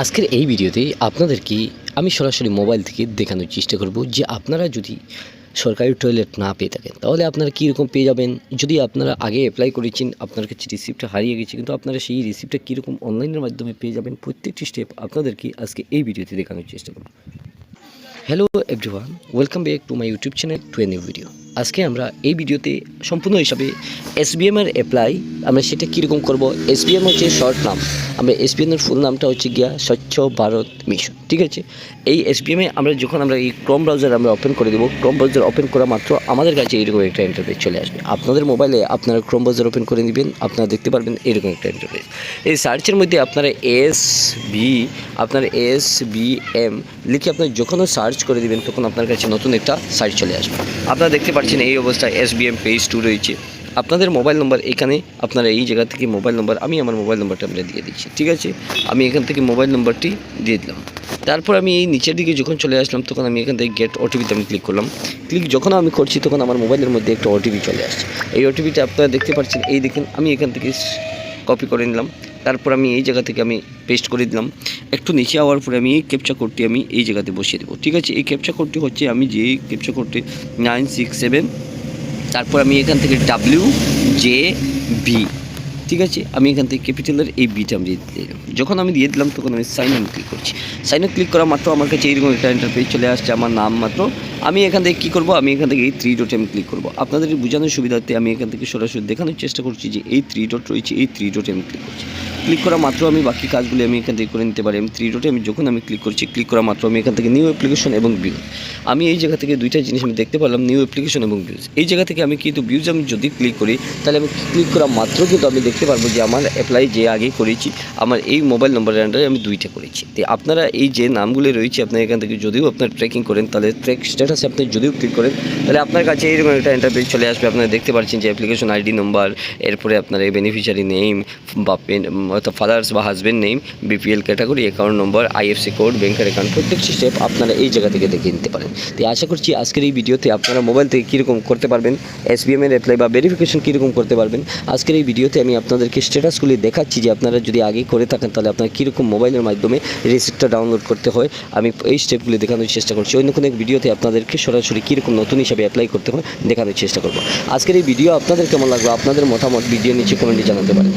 আজকের এই ভিডিওতে আপনাদেরকে আমি সরাসরি মোবাইল থেকে দেখানোর চেষ্টা করব যে আপনারা যদি সরকারি টয়লেট না পেয়ে থাকেন, তাহলে আপনারা কীরকম পেয়ে যাবেন? যদি আপনারা আগে অ্যাপ্লাই করেছেন, আপনার কাছে রিসিপ্টটা হারিয়ে গেছে, কিন্তু আপনারা সেই রিসিপ্টটা কীরকম অনলাইনের মাধ্যমে পেয়ে যাবেন, প্রত্যেকটি স্টেপ আপনাদেরকে আজকে এই ভিডিওতে দেখানোর চেষ্টা করব। Hello everyone welcome back to my YouTube channel to a new video আজকে আমরা এই ভিডিওতে সম্পূর্ণ হিসাবে এসবিএমের অ্যাপ্লাই আমরা সেটা কীরকম করব? এসবিএম হচ্ছে শর্ট নাম, আমরা এসবিএমের ফুল নামটা হচ্ছে গিয়া স্বচ্ছ ভারত মিশন ঠিক আছে? এই এসবিএমে আমরা যখন আমরা এই ক্রোম ব্রাউজার আমরা ওপেন করে দেবো ক্রোম ব্রাউজার ওপেন করা মাত্র আমাদের কাছে এরকম একটা ইন্টারফেস চলে আসবে। আপনাদের মোবাইলে আপনারা ক্রোম ব্রাউজার ওপেন করে নেবেন, আপনারা দেখতে পারবেন এরকম একটা ইন্টারফেস এই সার্চের মধ্যে আপনারা এস ভি আপনার এস বি এম লিখে আপনার যখনও সার্চ করে দিবেন, তখন আপনার কাছে নতুন একটা সাইট চলে আসবে। আপনারা দেখতে পাচ্ছেন এই অবস্থায় S B M page two রয়েছে। আপনাদের মোবাইল নম্বর এখানে, আপনারা এই জায়গা থেকে মোবাইল নম্বর, আমি আমার মোবাইল নম্বরটা আমরা দিয়ে দিচ্ছি, ঠিক আছে? আমি এখান থেকে মোবাইল নম্বরটি দিয়ে দিলাম। তারপর আমি এই নিচের দিকে যখন চলে আসলাম, তখন আমি এখান থেকে গেট ওটিপিতে আমি ক্লিক করলাম। ক্লিক যখন আমি করছি, তখন আমার মোবাইলের মধ্যে একটা ওটিপি চলে আসছে। এই ওটিপিটা আপনারা দেখতে পাচ্ছেন, এই দেখেন, আমি এখান থেকে কপি করে নিলাম। তারপর আমি এই জায়গা থেকে আমি পেস্ট করে দিলাম। একটু নিচে যাওয়ার পরে আমি এই ক্যাপচা কোডটি আমি এই জায়গাতে বসিয়ে দেবো, ঠিক আছে? এই ক্যাপচা কোডটি হচ্ছে, আমি যে ক্যাপচা কোডটি নাইন সিক্স সেভেন তারপর আমি এখান থেকে ডাব্লিউ জে বি ঠিক আছে? আমি এখান থেকে ক্যাপিটালের এই বিটা আমি দিয়ে দিলাম। যখন আমি দিয়ে দিলাম, তখন আমি সাইন ইন ক্লিক করছি। সাইন ইন ক্লিক করা মাত্র আমার কাছে এইরকম একটা ইন্টারফেস চলে আসছে, আমার নাম মাত্র। আমি এখান থেকে কী করব? আমি এখান থেকে এই থ্রি ডটে আমি ক্লিক করব। আপনাদের বোঝানোর সুবিধার্থে আমি এখান থেকে সরাসরি দেখানোর চেষ্টা করছি যে এই থ্রি ডট রয়েছে, এই থ্রি ডটে আমি ক্লিক করছি। ক্লিক করা মাত্র আমি বাকি কাজগুলি আমি এখান থেকে করে নিতে পারি। আমি থ্রি ডটে আমি যখন আমি ক্লিক করছি ক্লিক করা মাত্র আমি এখান থেকে নিউ অ্যাপ্লিকেশন এবং ভিউজ আমি এই জায়গা থেকে দুইটা জিনিস আমি দেখতে পারলাম নিউ অ্যাপ্লিকেশন এবং ভিউজ এই জায়গা থেকে আমি কিন্তু ভিউজ আমি যদি ক্লিক করি, তাহলে আমি ক্লিক করা মাত্র কিন্তু আমি দেখতে পারব যে আমার অ্যাপ্লাই যে আগে করেছি, আমার এই মোবাইল নম্বরের আন্ডারে আমি দুইটা করেছি। তো আপনারা এই যে নামগুলি রয়েছে আপনার এখান থেকে যদিও আপনার ট্রেকিং করেন, তাহলে ট্রেক স্ট্যাটাসে আপনি যদিও ক্লিক করেন, তাহলে আপনার কাছে এইরকম একটা ইন্টারফেস চলে আসবে। আপনারা দেখতে পাচ্ছেন যে অ্যাপ্লিকেশন আইডি নম্বর এরপরে আপনার এই বেনিফিশিয়ারি নেম বা পেন অর্থাৎ ফাদার্স বা husband name BPL category account number IFC code ব্যাংকের অ্যাকাউন্ট প্রত্যেকটি স্টেপ আপনারা এই জায়গা থেকে দেখে নিতে পারেন। তো আশা করছি আজকের এই ভিডিওতে আপনারা মোবাইল থেকে কীরকম করতে পারবেন এসবিএম এর অ্যাপ্লাই বা ভেরিফিকেশন কীরকম করতে পারবেন, আজকের এই ভিডিওতে আমি আপনাদেরকে স্ট্যাটাসগুলি দেখাচ্ছি যে আপনারা যদি আগে করে থাকেন, তাহলে আপনারা কীরকম মোবাইলের মাধ্যমে রিসিপ্টটা ডাউনলোড করতে হয়। আমি এই স্টেপগুলি দেখানোর চেষ্টা করছি। অন্য কোনো এক ভিডিওতে আপনাদেরকে সরাসরি কীরকম নতুন হিসাবে অ্যাপ্লাই করতে হয়, দেখানোর চেষ্টা করব। আজকের এই ভিডিও আপনাদের কেমন লাগল? আপনাদের মতামত ভিডিও নিচে কমেন্টে জানাতে পারেন।